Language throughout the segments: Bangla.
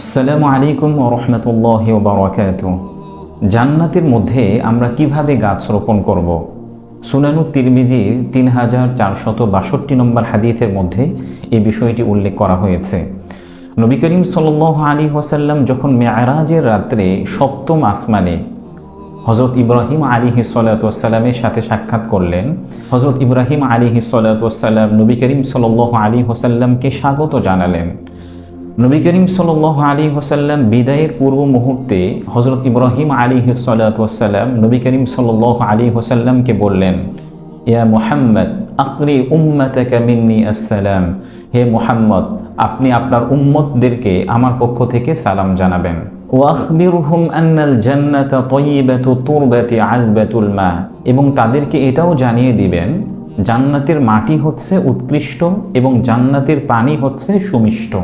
আসসালামু আলাইকুম রহমতুল্লাহ বারকাত জান্নাতের মধ্যে আমরা কীভাবে গাছ রোপণ করব। সুনানু তিরমিজির তিন হাজার চারশত বাষট্টি নম্বর হাদিথের মধ্যে এই বিষয়টি উল্লেখ করা হয়েছে। নবী করিম সাল আলী ওসাল্লাম যখন মেয়ারাজের রাত্রে সপ্তম আসমানে হজরত ইব্রাহিম আলী হিসালাতামের সাথে সাক্ষাৎ করলেন হজরত ইব্রাহিম আলী হিসালাতাম নবী করিম সাল আলী হোসাল্লামকে স্বাগত জানালেন। নবী করিম সাল আলী হোসাল্লাম বিদায়ের পূর্ব মুহূর্তে হজরত ইব্রাহিম আলী হিসালাতাম নবী করিম সাল আলী হোসাল্লামকে বললেন, ইয়া মোহাম্মদ, আকরি উম্মতাকা মিন্নি আসসালাম। হে মোহাম্মদ, আপনি আপনার উম্মতদেরকে আমার পক্ষ থেকে সালাম জানাবেন। ওয়াখবিরহুম আন্নাল জান্নাতা তয়িবাতু তুরবাতি আযবাতুল মা। এবং তাদেরকে এটাও জানিয়ে দিবেন, জান্নাতের মাটি হচ্ছে উৎকৃষ্ট এবং জান্নাতের পানি হচ্ছে সুমিষ্ট।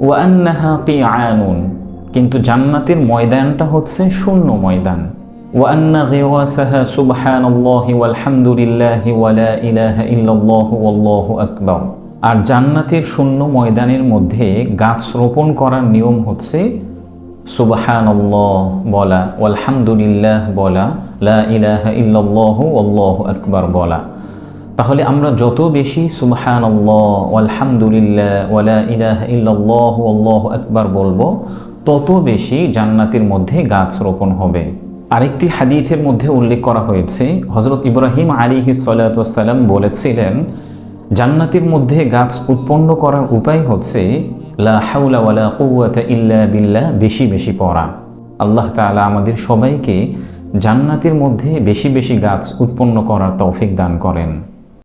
ওয়ান্নাহা কিআনুন কিন্তু জান্নাতের ময়দানটা হচ্ছে শূন্য ময়দান وأن غواسها سبحان الله والحمد لله ولا إله إلا الله والله أكبر আর জান্নাতের শূন্য ময়দানের মধ্যে গাছ রোপণ করার নিয়ম হচ্ছে সুবাহান বলা আলহামদুলিল্লাহ বলা লা ইলাহা ইল্লাল্লাহ আল্লাহ আকবার বলা তাহলে আমরা যত বেশি সুবহান আলহামদুলিল্লাহ ওয়ালা ইলাহা ইল্লাল্লাহ আল্লাহ আকবার বলব, তত বেশি জান্নাতের মধ্যে গাছ রোপণ হবে। আরেকটি হাদিথের মধ্যে উল্লেখ করা হয়েছে হজরত ইব্রাহিম আলী সাল্লাম বলেছিলেন, জান্নাতের মধ্যে গাছ উৎপন্ন করার উপায় হচ্ছে লা হাউলা ওয়ালা ইল্লা বিল্লাহ, বেশি বেশি পড়া। আল্লাহ তাআলা আমাদের সবাইকে জান্নাতের মধ্যে বেশি বেশি গাছ উৎপন্ন করার তৌফিক দান করেন।